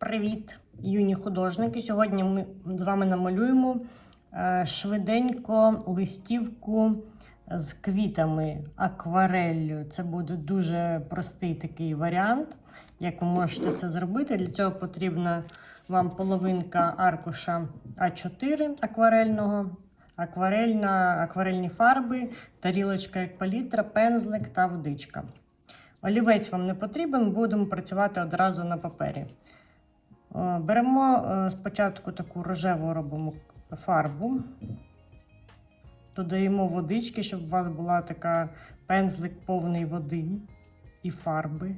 Привіт, юні художники! Сьогодні ми з вами намалюємо е, швиденько листівку з квітами аквареллю. Це буде дуже простий такий варіант, як ви можете це зробити. Для цього потрібна вам половинка аркуша А4 акварельного, акварельна, акварельні фарби, тарілочка як палітра, пензлик та водичка. Олівець вам не потрібен, будемо працювати одразу на папері. Е, Беремо е, спочатку таку рожеву робимо фарбу, додаємо водички, щоб у вас була така пензлик повний води і фарби.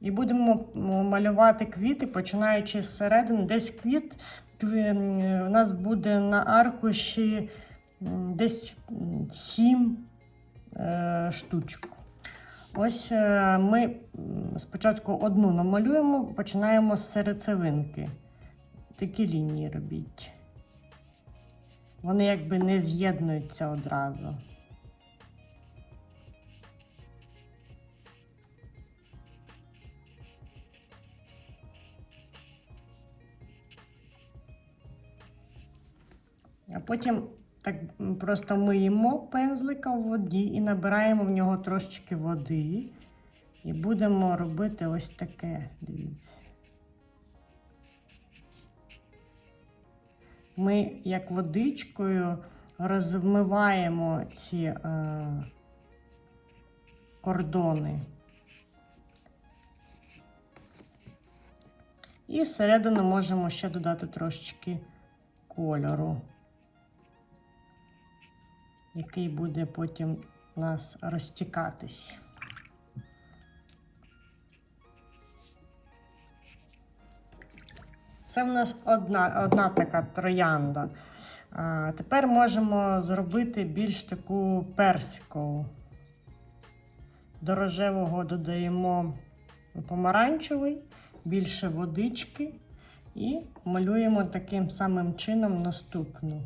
І будемо малювати квіти, починаючи з середини. Десь квіт у нас буде на аркуші десь 7 е, штучок. Ось е, ми спочатку одну намалюємо, починаємо з серцевинки. Такі лінії робіть. Вони якби не з'єднуються одразу. А потім так просто миємо пензлика в воді і набираємо в нього трошечки води. І будемо робити ось таке, дивіться. Ми як водичкою розмиваємо ці е, кордони. І всередину можемо ще додати трошечки кольору, який буде потім у нас розтікатись. Це в нас одна, одна така троянда. А, тепер можемо зробити більш таку персикову. До рожевого додаємо помаранчевий, більше водички і малюємо таким самим чином наступну.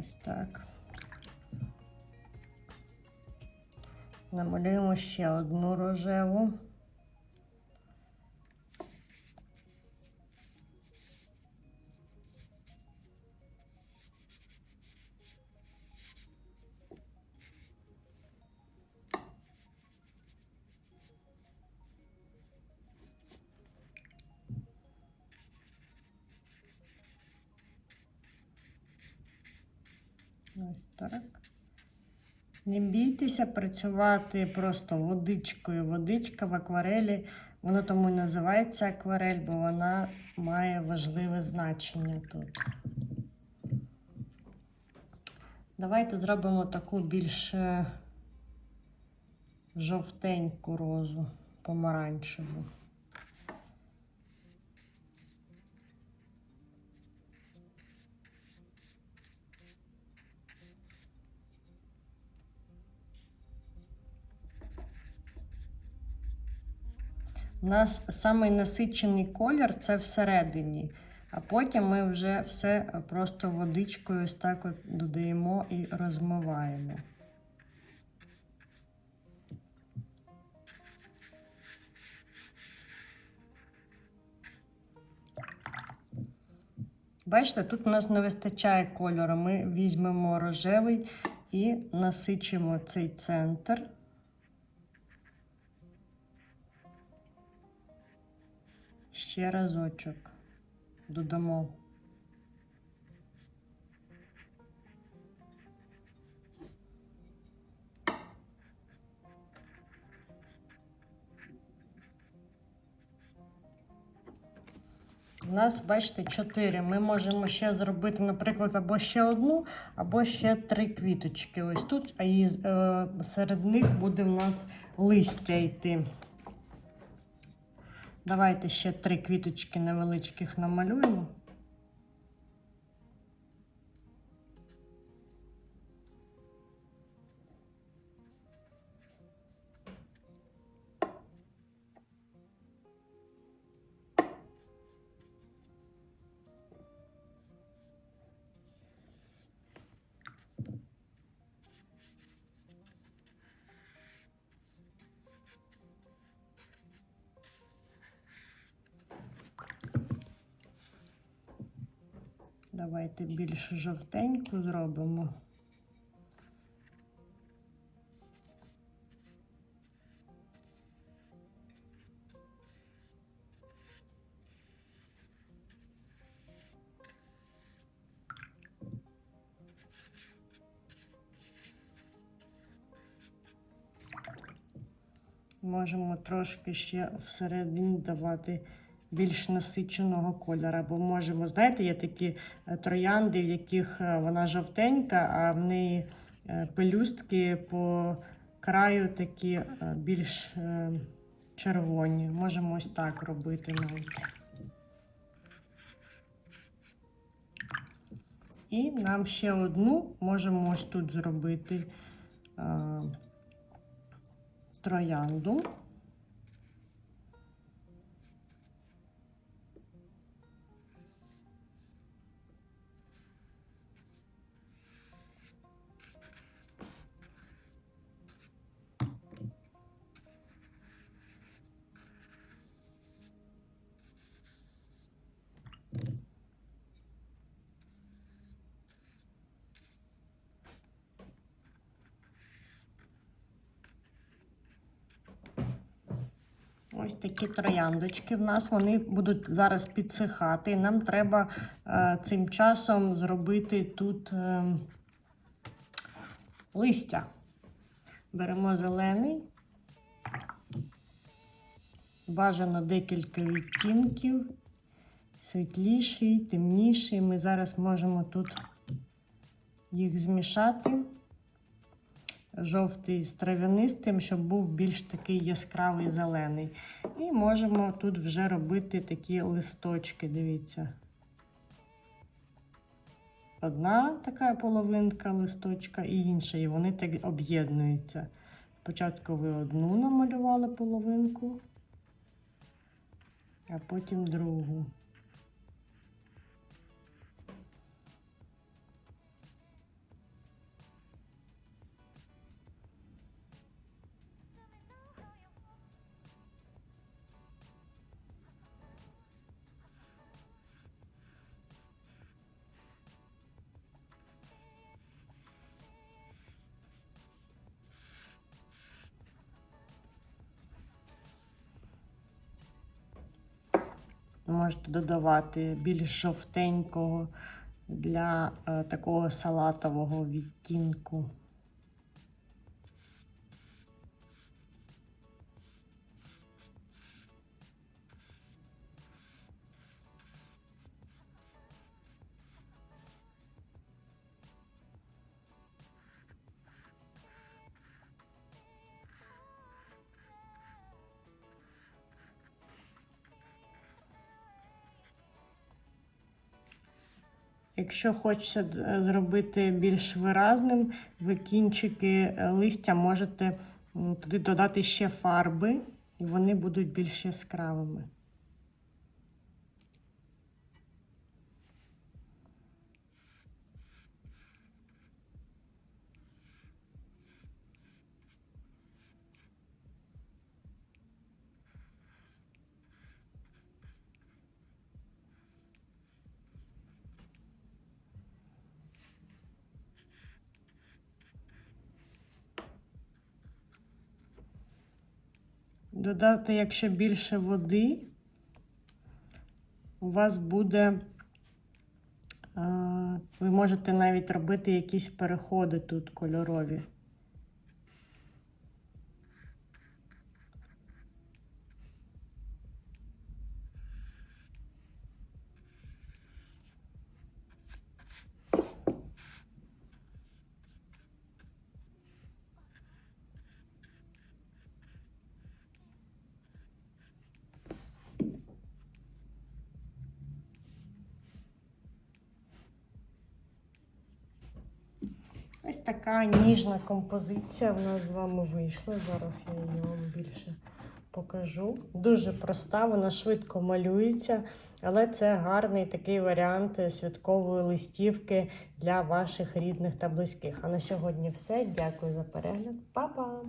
Ось так. Намалюємо ще одну рожеву. Ось так. Не бійтеся працювати просто водичкою. Водичка в акварелі, воно тому і називається акварель, бо вона має важливе значення тут. Давайте зробимо таку більш е, жовтеньку розу, помаранчеву. У нас самий насичений колір це всередині, а потім ми вже все просто водичкою ось так от додаємо і розмиваємо. Бачите, тут у нас не вистачає кольору. Ми візьмемо рожевий і насичимо цей центр. Ще разочок додамо. У нас, бачите, чотири. Ми можемо ще зробити, наприклад, або ще одну, або ще три квіточки. Ось тут, а е, серед них буде в нас листя йти. Давайте ще три квіточки невеличких намалюємо. Давайте більш жовтеньку зробимо. Можемо трошки ще всередині давати більш насиченого кольору. Бо можемо, знаєте, є такі е, троянди, в яких е, вона жовтенька, а в неї е, пелюстки по краю такі більш червоні. Можемо ось так робити навіть. І нам ще одну можемо ось тут зробити троянду. Ось такі трояндочки в нас. Вони будуть зараз підсихати. Нам треба е, цим часом зробити тут е, листя. Беремо зелений, бажано декілька відтінків, світліший, темніший. Ми зараз можемо тут їх змішати жовтий з трав'янистим, щоб був більш такий яскравий зелений. І можемо тут вже робити такі листочки, дивіться. Одна така половинка листочка і інша, і вони так об'єднуються. Спочатку ви одну намалювали половинку, а потім другу. Можете додавати більш жовтенького для е, такого салатового відтінку. Якщо хочеться зробити більш виразним, ви кінчики е, листя можете туди додати ще фарби, і вони будуть більш яскравими. Додати, якщо більше води, у вас буде, е, ви можете навіть робити якісь переходи тут кольорові. Ось така ніжна композиція в нас з вами вийшла. Зараз я її вам більше покажу. Дуже проста, вона швидко малюється, але це гарний такий варіант святкової листівки для ваших рідних та близьких. А на сьогодні все. Дякую за перегляд. Па-па!